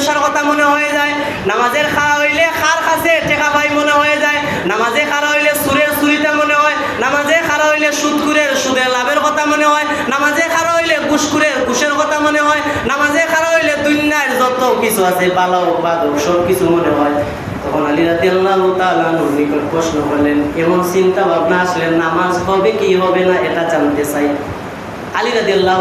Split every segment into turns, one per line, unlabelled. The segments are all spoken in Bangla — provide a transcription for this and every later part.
ব্যবসার কথা মনে হয়ে যায়, নামাজের খাওয়া হইলে খার খাসে, টেকা ভাই মনে হয়ে যায়, নামাজে খাড়া হইলে সুরের সুরিতা মনে হয়, নামাজে খাড়া হইলে সুদকুরের সুদের লাভের কথা মনে হয়, নামাজে খাড়া হইলে ঘুষকুরের ঘুষের কথা মনে হয়, নামাজে খাড়া হইলে দুনিয়ার যত কিছু আছে বালক বাদক সব কিছু মনে হয়। তখন আলী রাতি আল্লাহ তালুর নিকট প্রশ্ন করলেন, এমন চিন্তা ভাবনা আসলেন নামাজ হবে কি হবে না, এটা জানতে চাই। আলী রাজি আল্লাহ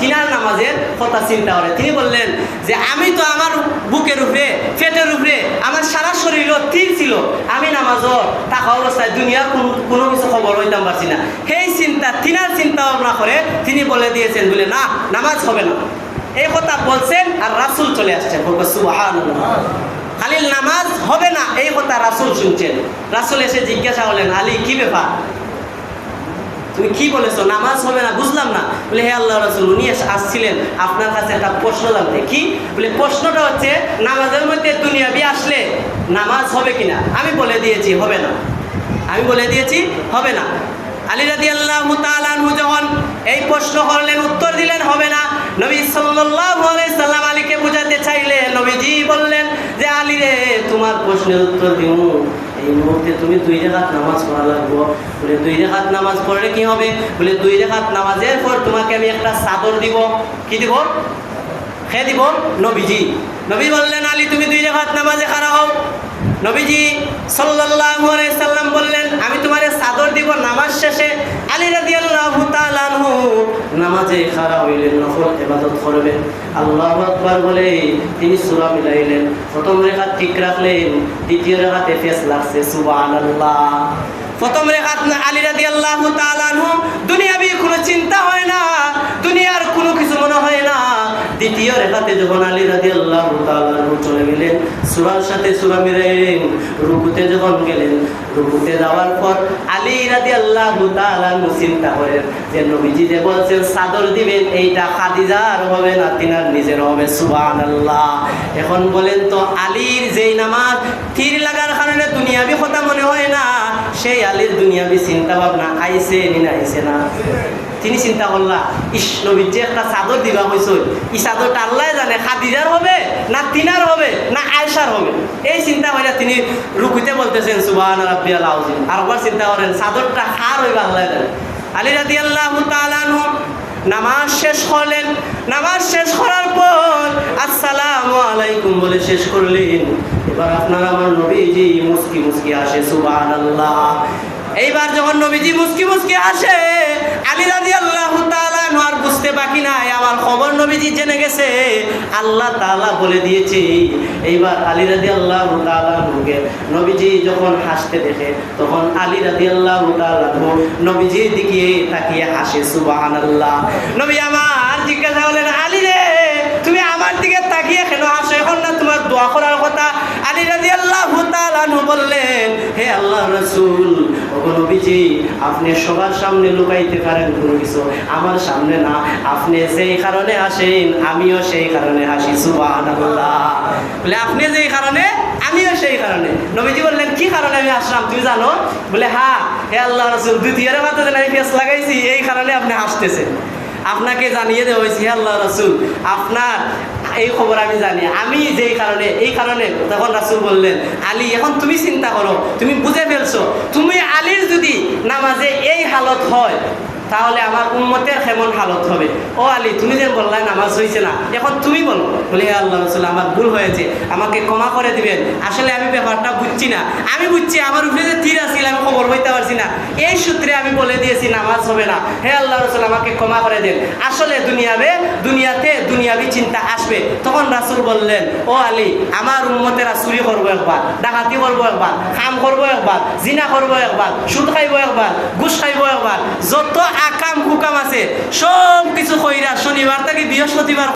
তিনার নামাজের কথা চিন্তা করে। তিনি বললেন যে, আমি তো আমার বুকের উপরে, পেটের উপরে, আমার সারা শরীরও তীর ছিল। আমি নামাজও থাকা অবস্থায় দুনিয়ার কোনো কিছু খবর হইতাম পারছি না। সেই চিন্তা, তিনার চিন্তা ভাবনা করে তিনি বলে দিয়েছেন, বলে, না, নামাজ হবে না। এই কথা বলছেন আর রাসুল চলে আসছেন সুবাহান খালিল নামাজ হবে না, এই কথা রাসুল শুনছেন। রাসুল এসে জিজ্ঞাসা করলেন, আলী, কি ব্যাপার? তুমি কি বলেছ? নামাজ হবে না, বুঝলাম না। বলে, হে আল্লাহ রসুল, উনি আসছিলেন। আপনার কাছে একটা প্রশ্ন জানতে। কি? বলে, প্রশ্নটা হচ্ছে, নামাজের মধ্যে দুনিয়াবি আসলে নামাজ হবে কিনা? আমি বলে দিয়েছি, হবে না। আমি বলে দিয়েছি, হবে না। আলী রাদি আল্লাহ তালু যখন এই প্রশ্ন করলেন, উত্তর দিলেন, হবে না। নবী আলাইহি সাল্লাম আলীকে বোঝাতে চাইলে নবীজি বললেন যে আলী রে তোমার প্রশ্নের উত্তর দিও। এই মুহূর্তে তুমি দুই রেখাত নামাজ পড়া লাগবো। বলে দুই রেখাত নামাজ পড়লে কি হবে? বলে দুই রেখাত নামাজের পর তোমাকে আমি একটা চাদর দিব। কি দিব? খে দিব? নবীজি। নবী বললেন, আলী, তুমি দুই রেখাত নামাজে খারাপ হও। নবীজি সাল্লাম বললেন, আমি তোমারে চাদর দিব নামাজ শেষে। আলী রাদিয়াল্লাহু নামাজে খাড়া হইলেন, নফল এবাদত করবেন। আল্লাহ আকবার বলে তিনি সুরা মিলাইলেন। প্রথম রেখা ঠিক রাখলেন, দ্বিতীয় রেখাতে ফেস লাগছে, সুবহানাল্লাহ। প্রথম রেখাত আলী রাদি আল্লাহ দুনিয়া দুনিয়াবি কোনো চিন্তা হয় না দুনিয়ার কোনো কিছু মনে হয় না দ্বিতীয় রেখাতে যখন আলী রাজি আল্লাহ চলে গেলেন, সুরার সাথে সুরা মিলাইলেন, রুকুতে যখন গেলেন, রুকুতে যাওয়ার পর আলী রাজি আল্লাহ চিন্তা করেন যে নবীজি যে বলছেন, চাদর দিবেন, এইটা খাদিজার হবে না তিনার নিজের হবে? সুবান আল্লাহ এখন বলেন তো আলীর যেই নামাজ, তীর লাগার কারণে দুনিয়াবি কথা মনে হয় না? সেই আলীর দুনিয়াবি চিন্তা ভাবনা আইসে নি, আইসে না। তিনি চিন্তা করলা, ইস নবীর যে একটা চাদর দিবা হয়েছিল ই চাদরটা আল্লাহ জানে খাদিজার হবে না তিনার হবে, না আয়সার হবে? এই চিন্তা করে তিনি রুকুতে বলতেছেন সুবাহ রাব্বি আল্লাহ আর চিন্তা করেন চাদরটা খার হইবা আল্লাহ জানে। আলী রাদি আল্লাহ নামাজ শেষ করলেন। নামাজ শেষ করার পর, আসসালামু আলাইকুম বলে শেষ করলেন। এবার আপনার আমার নবীজি মুস্কি মুস্কি আসে সুবাহ আল্লাহ এইবার যখন নবীজি মুস্কি মুস্কি আসে আলী রাজি আল্লাহ আর বুঝতে বাকি নাই। আমার খবর নবীজি জেনে আল্লাহ তাআলা বলে দিয়েছে, এইবার আলী রাজি আল্লাহ তালুকে নবীজি যখন হাসতে দেখে, তখন আলী রাজি আল্লাহ তালু নবীজির দিকে তাকিয়ে হাসে সুবাহান আল্লাহ নবী আমার জিজ্ঞাসা করলেন, আলী রে, তুমি আমার দিকে তাকিয়ে কেন হাসো? এখন না তোমার দোয়া করার কথা? আলী রাজি আল্লাহ তালু বললেন, হে আল্লাহ রসুল নবীজি, আপনি সবার সামনে লুকাইতে পারেন কোনো কিছু। আমার সামনে না, আপনি যেই কারণে আসেন, আমিও সেই কারণে বলে, আপনি যেই কারণে, আমিও সেই কারণে। নবীজি বললেন, কি কারণে আমি আসলাম তুমি জানো? বলে হ্যাঁ হে আল্লাহ রসুল দ্বিতীয় মাত্র যেন আমি ফেস লাগাইছি, এই কারণে আপনি হাসতেছেন আপনাকে জানিয়ে দেওয়া হয়েছে, হে আল্লাহ রসুল, আপনার এই খবর আমি জানি। আমি যেই কারণে, এই কারণে তখন রাসুল বললেন, আলী, এখন তুমি চিন্তা করো, তুমি বুঝে ফেলছো। তুমি আলীর যদি নামাজে এই হালত হয় তাহলে আমার উম্মতের কেমন হালত হবে? ও আলী, তুমি যে বললে নামাজ হয়েছে না, এখন তুমি বলো। বলে আল্লাহ রসুল, আমার ভুল হয়েছে, আমাকে ক্ষমা করে দিবেন। আসলে আমি ব্যাপারটা বুঝছি না। আমি বুঝছি, আমার উপরে যে তীর আসছিল আমি খবর হইতে পারছি না। এই সূত্রে আমি বলে দিয়েছি, নামাজ হবে না। হে আল্লাহ রসুল, আমাকে ক্ষমা করে দেন। আসলে দুনিয়াবে, দুনিয়াতে দুনিয়াবি চিন্তা আসবে। তখন রাসুল বললেন, ও আলী, আমার উম্মতেরা চুরি করব একবার, ডাকাতি করব একবার কাম করব একবার, জিনা করব একবার, সুদ খাইবো একবার, ঘুষ খাইবো একবার, যত আকাম হুকাম আছে। সব কিছু কইরা শনিবার থেকে বৃহস্পতিবার